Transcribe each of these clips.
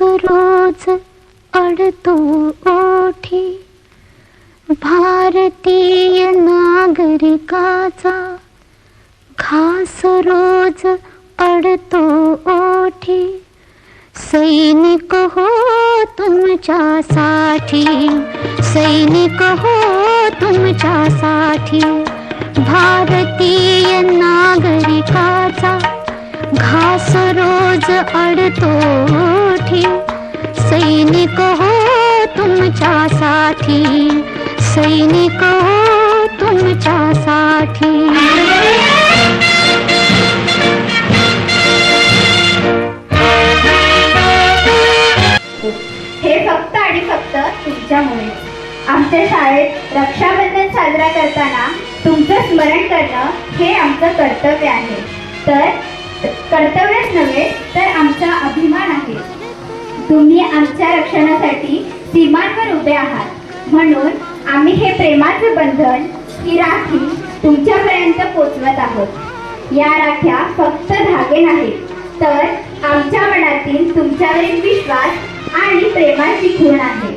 रोज अडतो ओठी. भारतीय नागरिकाचा घास रोज अडतो ओठी. सैनिक हो तुमच्यासाठी सैनिक हो तुमच्यासाठी भारतीय नागरिकाचा सरोज रोज अडतो सैनिक हो तुमच्यासाठी सैनिक हो तुमच्यासाठी हे फक्त आणि फक्त तुमच्यामुळे. आमच्या शाळेत रक्षाबंधन साजरा करताना तुमचं स्मरण करणं हे आमचं कर्तव्य आहे. तर कर्तव्यच नव्हे तर आमचा अभिमान आहे. तुम्ही आमच्या रक्षणासाठी सीमांवर उभे आहात. म्हणून आम्ही हे प्रेमाचे बंधन ही राखी तुमच्यापर्यंत पोचवत आहोत. या राख्या फक्त धागे नाहीत तर आमच्या मनातील तुमच्यावरील विश्वास आणि प्रेमाची खूण आहे.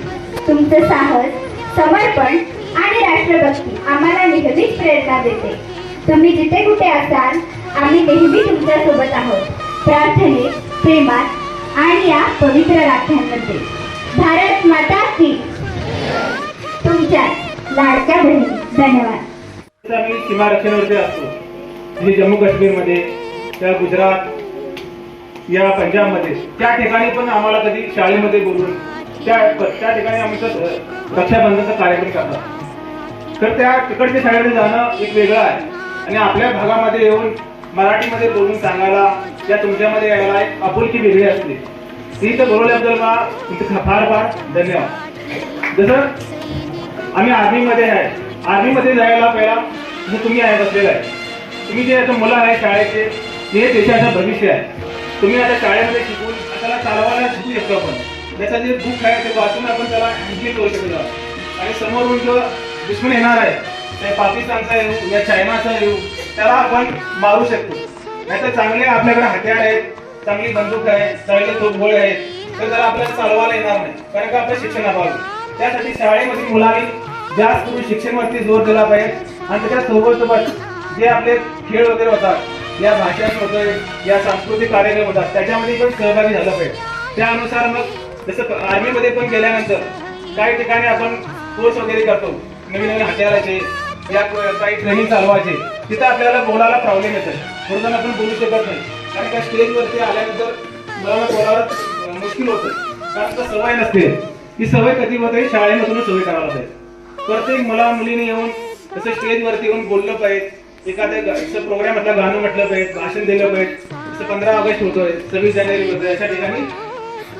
तुमचं साहस समर्पण आणि राष्ट्रभक्ती आम्हाला नेहमीच प्रेरणा देते. तुम्ही जिथे कुठे असाल आम्ही नेहमीच तुमच्यासोबत आहोत. प्रार्थनेत प्रेमात आणि या पवित्र राख्यांमध्ये. भारत माता की तुमच्या लाडक्या बहिणी. धन्यवाद. आम्ही सीमा रक्षणावरती असतो. म्हणजे जम्मू काश्मीरमध्ये त्या गुजरात या पंजाबमध्ये त्या ठिकाणी पण आम्हाला कधी शाळेमध्ये बोलून त्या त्या ठिकाणी आमचं रक्षाबंधनचा कार्यक्रम करतात. तर त्या तिकडच्या शाळेमध्ये जाणं एक वेगळं आहे. आणि आपल्या भागामध्ये येऊन मराठीमध्ये बोलून सांगायला या तुमच्यामध्ये यायला एक आपुलकी वेगळी असते. ती तर बोलवल्याबद्दल मला तुमचं फार फार धन्यवाद. जसं आम्ही आर्मीमध्ये आहे. आर्मीमध्ये जायला पहिला जसं तुम्ही आहे बसलेला आहे. तुम्ही जे आता मुलं आहे शाळेचे ते देशाचं भविष्य आहे. तुम्ही आता शाळेमध्ये शिकून त्याला चालवायला शिकू शकतो आपण. त्याचं जे बुक आहे ते वाचून आपण त्याला हँडल करू शकतो आणि समोरून जो दुश्मन येणार आहे ते पाकिस्तानचा येऊ या चायनाचा येऊ त्याला आपण मारू शकतो. नाहीतर चांगले आपल्याकडे हत्यार आहेत चांगली बंदूक आहे चांगले तोफगोळे आहेत तर त्याला आपल्याला चालवायला येणार नाही कारण का आपलं शिक्षण अभावी त्यासाठी शाळेमध्ये मुलांनी जास्त करून शिक्षणावरती जोर दिला पाहिजे. आणि त्याच्या सोबत सोबत जे आपले खेळ वगैरे होतात या भाषा होतोय या सांस्कृतिक कार्यक्रम होतात त्याच्यामध्ये पण सहभागी झालं पाहिजे. त्यानुसार मग जसं आर्मीमध्ये पण गेल्यानंतर काही ठिकाणी आपण कोर्स वगैरे करतो नवीन नवीन हत्याराचे या काही ट्रेनिंग चालवायचे. तिथं आपल्याला बोलायला प्रॉब्लेम येतो थोडं आपण बोलू शकत नाही. कारण त्या स्टेजवरती आल्यानंतर मुलांना बोलायला मुश्किल होतं. कारण तर सवय नसते. ही सवय कधी होते? शाळेमधूनच सवय करायला पाहिजे प्रत्येक मुला मुलीने येऊन तसं स्टेजवरती येऊन बोललं पाहिजे. एखाद्या प्रोग्राम म्हटलं गाणं म्हटलं पाहिजे भाषण दिलं पाहिजे. जसं पंधरा ऑगस्ट होतोय सव्वीस जानेवारी होतोय. अशा ठिकाणी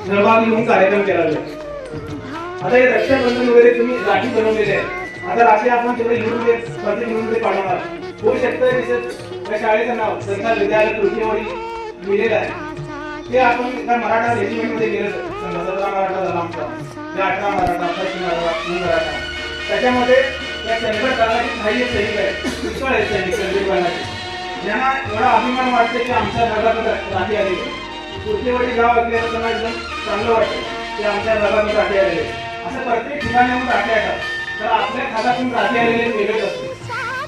सहभागी होऊन कार्यक्रम केला जातो. आता हे रक्षाबंधन वगैरे तुम्ही राखी बनवलेले आहे. आता राखी आपण तेवढे लिहून दे प्रत्येक लिहून दे पाठवणार होऊ शकतं दिसत त्या शाळेचं नाव संसार विद्यालय तृतीयवाडी लिहिलेलं आहे. ते आपण त्या मराठा रेजिमेंटमध्ये गेलं समजा सतरा मराठा झाला आमचा. त्या अठरा मराठा पश्चिम मराठा तीन मराठा. त्याच्यामध्ये या चंद्रगड तालुक्यातील काही सैनिक आहे पुष्कळ आहेत सैनिक चंद्रगड तालुक्यात ज्यांना एवढा अभिमान वाटते की आमच्या भागात राखी आली तृतीयवाडी गाव असलेलं त्यांना एकदम चांगलं वाटतं की आमच्या भागातून राखी आलेले. असं प्रत्येक ठिकाणी आपण राखी येतात तर आपल्या खात्यातून राखी आलेले वेगळेच असते.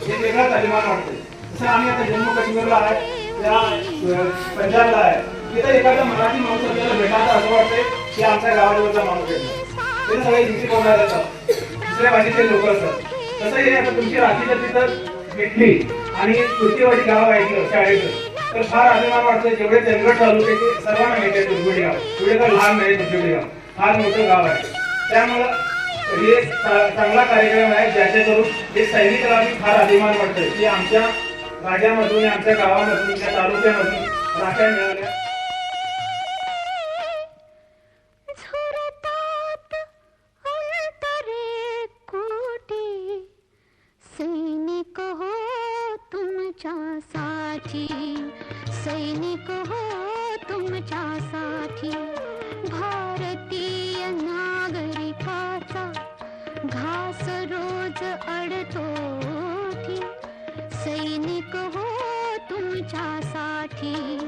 हे वेगळाच अभिमान वाटते. जसं आम्ही आता जम्मू काश्मीरला आहे त्या पंजाबला आहे. तिथं एखादा मराठी माणूस आपल्याला भेटायला असं वाटते की आमच्या गावाजवळचा माणूस आहे. ते सगळे हिंदी बोलणारे असतात. दुसऱ्या भाषेचे लोक असतात. तसं हे आता तुमची राखी जर तिथं भेटली आणि तुर्तीवाडी गाव आहे शाळेचं. तर फार अभिमान वाटतं जेवढे तेलगड तालुक्याचे सर्वांना माहिती आहे दुर्गुडी गाव. दुर्गुडी तर लहान नाही दुर्गुडी गाव. फार मोठं गाव आहे. त्यामुळं हे एक चांगला कार्यक्रम आहे ज्याच्याकडून हे सैनिकाला बी फार अभिमान वाटतोय की आमच्या राज्यामधून आमच्या गावामधून त्या तालुक्यामधून राख्या मिळाल्या. सैनिक हो तुमच्यासाठी सैनिक हो तुमच्यासाठी भारतीय नागरिकाचा घास रोज अडतो. सैनिक हो तुमच्यासाठी.